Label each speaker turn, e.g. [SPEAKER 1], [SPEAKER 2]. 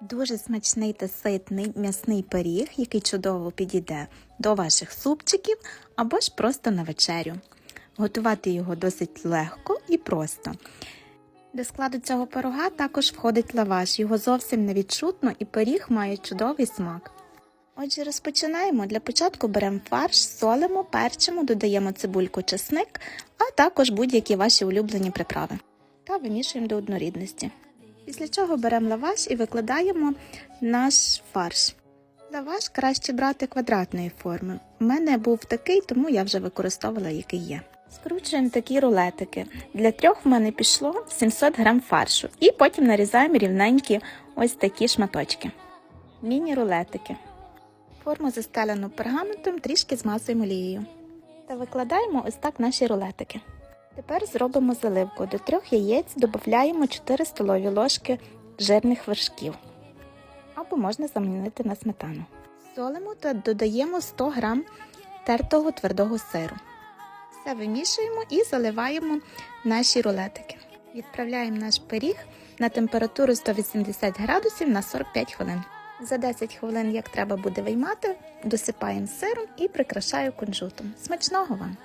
[SPEAKER 1] Дуже смачний та ситний м'ясний пиріг, який чудово підійде до ваших супчиків або ж просто на вечерю. Готувати його досить легко і просто. До складу цього пирога також входить лаваш. Його зовсім не відчутно і пиріг має чудовий смак. Отже, розпочинаємо. Для початку беремо фарш, солимо, перчимо, додаємо цибульку, чесник, а також будь-які ваші улюблені приправи. Та вимішуємо до однорідності. Після чого беремо лаваш і викладаємо наш фарш. Лаваш краще брати квадратної форми. У мене був такий, тому я вже використовувала який є. Скручуємо такі рулетики. Для трьох в мене пішло 700 грам фаршу. І потім нарізаємо рівненькі ось такі шматочки. Міні-рулетики. Форму застелену пергаментом трішки змазуємо олією. Та викладаємо ось так наші рулетики. Тепер зробимо заливку. До трьох яєць додаємо 4 столові ложки жирних вершків. Або можна замінити на сметану. Солимо та додаємо 100 г тертого твердого сиру. Все вимішуємо і заливаємо наші рулетики. Відправляємо наш пиріг на температуру 180 градусів на 45 хвилин. За 10 хвилин, як треба буде виймати, досипаємо сиром і прикрашаю кунжутом. Смачного вам!